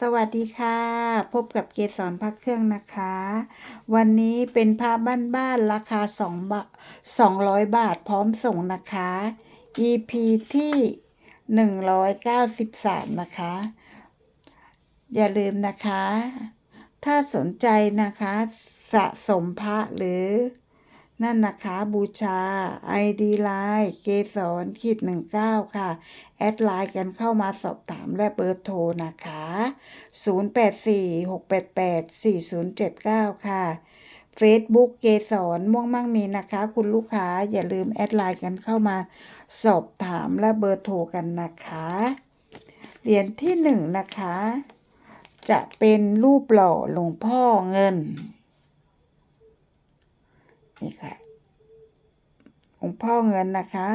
สวัสดีค่ะ พบกับเกสรพักเครื่องนะคะ วันนี้เป็นผ้าบ้านๆราคา2บาท200 บาทพร้อมส่งนะคะ EP ที่ 193 นะคะ อย่าลืมนะคะ ถ้าสนใจนะคะ สะสมพระหรือ นั่นนะคะบูชา ID Line เกสรขีด19ค่ะ แอดไลน์กันเข้ามาสอบถามและเบอร์โทรนะคะ 0846884079 ค่ะ Facebook เกสรม่วงมั่งมีนะคะ คุณลูกค้าอย่าลืมแอดไลน์กันเข้ามาสอบถามและเบอร์โทรกันนะคะ เหรียญที่หนึ่งนะคะ จะเป็นรูปหล่อหลวงพ่อเงิน นี่ค่ะหลวงพ่อเงินนะคะ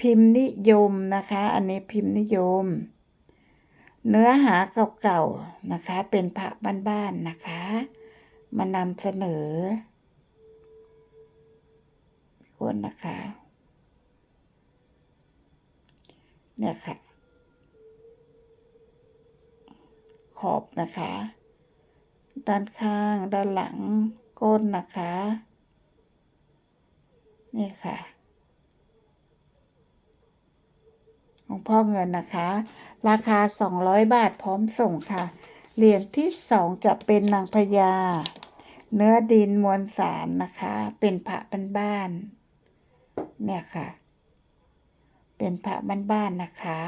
พิมพ์นิยมนะคะ อันนี้พิมพ์นิยม เนื้อหาเก่าๆนะคะ เป็นพระบ้านๆนะคะ มานำเสนอคนนะคะ เนี่ยค่ะ ขอบนะคะ ด้านข้างด้านหลังก้นนะคะ นี่ค่ะหลวงพ่อเงินนะคะ ราคา 200 บาทพร้อมส่งค่ะ เหรียญที่สองจะเป็นนางพญาเนื้อดินมวลสารนะคะ เป็นพระบ้านๆเนี่ยค่ะ เป็นพระบ้านๆนะคะ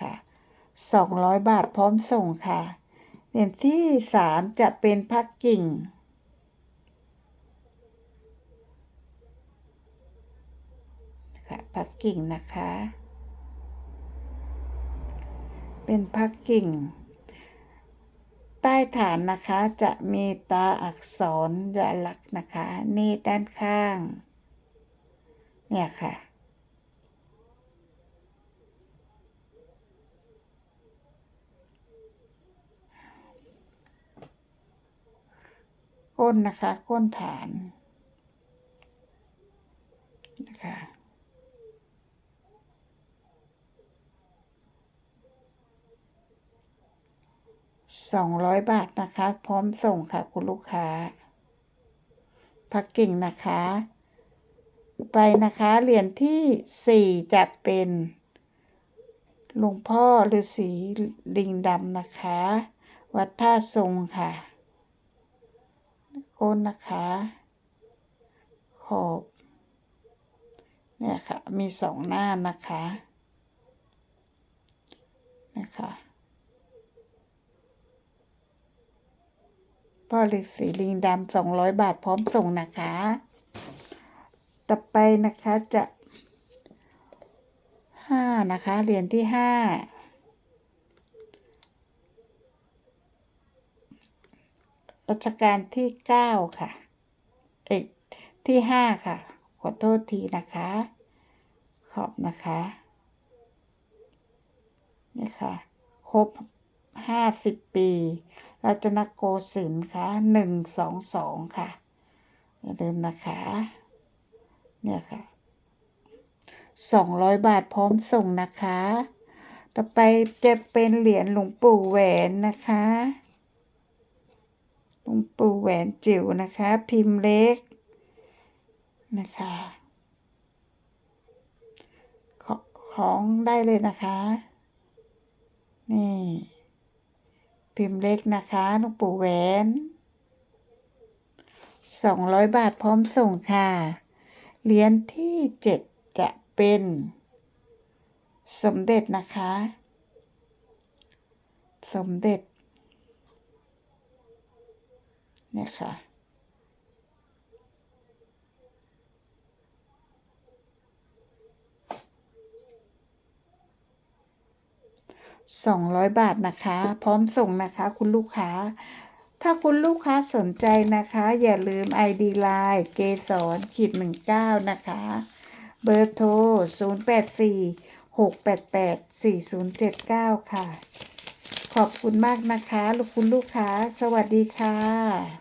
ค่ะ200บาทพร้อมส่งค่ะเหรียญที่สามจะเป็นพักกิ่ง ค่ะพักกิ่งนะคะ เป็นพักกิ่ง ใต้ฐานนะคะจะมีตาอักษรยาลักษณ์นะคะ นี่ด้านข้าง เนี่ยค่ะก้นนะคะก้นฐานนะคะ สองร้อยบาทนะคะ พร้อมส่งค่ะคุณลูกค้าพักกิ่งนะคะ ไปนะคะเหรียญที่สี่จะเป็นหลวงพ่อฤาษีลิงดำนะคะ วัดท่าทรงค่ะก้นนะคะ ขอบเนี่ยค่ะ มีสองหน้านะคะนะคะ พ่อฤาษีลิงดำสองร้อยบาทพร้อมส่งนะคะ ต่อไปนะคะจะห้านะคะเหรียญที่ห้ารัชกาลที่เก้าค่ะ เอ้ยที่ห้าค่ะ ขอโทษทีนะคะ ขอบนะคะ นี่ค่ะ ครบห้าสิบปี รัตนโกสินทร์ค่ะหนึ่งสองสองค่ะ อย่าลืมนะคะ เนี่ยค่ะสองร้อยบาทพร้อมส่งนะคะ ต่อไปจะเป็นเหรียญหลวงปู่แหวนนะคะ หลวงปู่แหวนจิ๋วนะคะ พิมพ์เล็กนะคะขอของได้เลยนะคะ นี่ พิมพ์เล็กนะคะหลวงปู่แหวนสองร้อยบาทพร้อมส่งค่ะ เหรียญที่เจ็ดจะเป็น สมเด็จนะคะ สมเด็จเนี่ยค่ะ สองร้อยบาทนะคะ พร้อมส่งนะคะคุณลูกค้า ถ้าคุณลูกค้าสนใจนะคะ อย่าลืม ID Line เกสรขีดหนึ่งเก้านะคะ เบอร์โทร 0 8 4 6 8 8 4 0 7 9 ค่ะ ขอบคุณมากนะคะ ลูกคุณลูกค้า สวัสดีค่ะ